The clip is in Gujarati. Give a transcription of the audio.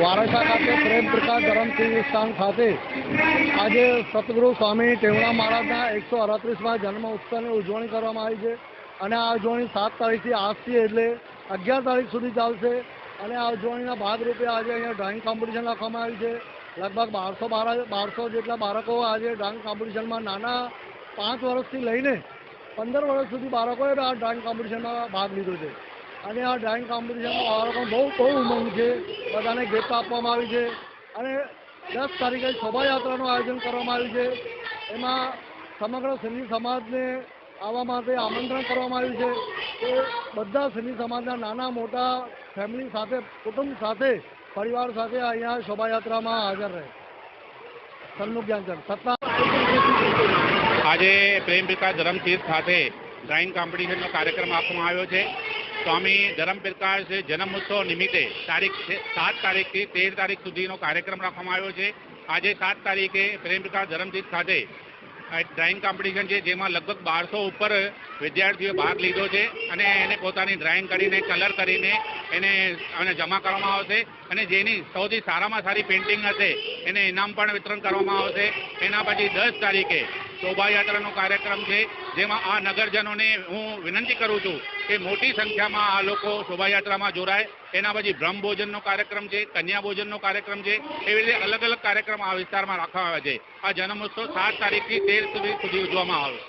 વારાસા ખાતે પ્રેમ પ્રકાશ ધરમસિંહ સ્થાન ખાતે આજે સતગુરુ સ્વામી ટેવણા મહારાજના એકસો અડત્રીસમાં જન્મ ઉત્સવની ઉજવણી કરવામાં આવી છે. અને આ ઉજવણી સાત તારીખથી આજથી એટલે અગિયાર તારીખ સુધી ચાલશે. અને આ ઉજવણીના ભાગરૂપે આજે અહીંયા ડ્રોઈંગ કોમ્પિટિશન રાખવામાં આવી છે. લગભગ બારસો બાર બારસો જેટલા બાળકો આજે ડ્રોઈંગ કોમ્પિટિશનમાં નાના પાંચ વર્ષથી લઈને પંદર વર્ષ સુધી બાળકોએ આ ડ્રોઈંગ કોમ્પિટિશનમાં ભાગ લીધો છે. અને આ ડ્રોઈંગ કોમ્પિટિશનમાં બાળકો બહુ બહુ ઉમંગ છે. બધાને ગિફ્ટ આપવામાં આવી છે. અને દસ તારીખે શોભાયાત્રાનું આયોજન કરવામાં આવ્યું છે. એમાં સમગ્ર સિંધી સમાજને આવવા માટે આમંત્રણ કરવામાં આવ્યું છે કે બધા સિંધી સમાજના નાના, મોટા ફેમિલી સાથે, કુટુંબ સાથે, પરિવાર સાથે અહીંયા શોભાયાત્રામાં હાજર રહે. સન્મુખ સત્તા આજે પ્રેમ વિકાસ ધરમતીર્થ ખાતે ડ્રાઇંગ કોમ્પિટિશનનો કાર્યક્રમ આપવામાં આવ્યો છે. સ્વામી ધરમપ્રકાશ જન્મ ઉત્સવ નિમિત્તે તારીખ સાત તારીખથી તેર તારીખ સુધીનો કાર્યક્રમ રાખવામાં આવ્યો છે. આજે સાત તારીખે પ્રેમ ધરમજીત ખાતે ડ્રાઇંગ કોમ્પિટિશન છે, જેમાં લગભગ બારસો ઉપર વિદ્યાર્થીઓએ ભાગ લીધો છે અને એને પોતાની ડ્રોઈંગ કરીને કલર કરીને એને અને જમા કરવામાં આવશે અને જેની સૌથી સારામાં સારી પેઇન્ટિંગ હશે એને ઇનામ પણ વિતરણ કરવામાં આવશે. એના પછી દસ તારીખે શોભાયાત્રાનો કાર્યક્રમ છે, જેમાં આ નગરજનોને હું વિનંતી કરું છું કે મોટી સંખ્યામાં આ લોકો શોભાયાત્રામાં જોડાય. એના પછી બ્રહ્મ ભોજનનો કાર્યક્રમ છે, કન્યા ભોજનનો કાર્યક્રમ છે, એવી રીતે અલગ અલગ કાર્યક્રમ આ વિસ્તારમાં રાખવામાં આવે છે. આ જન્મોત્સવ સાત તારીખથી તેર સુધી સુધી ઉજવવામાં આવે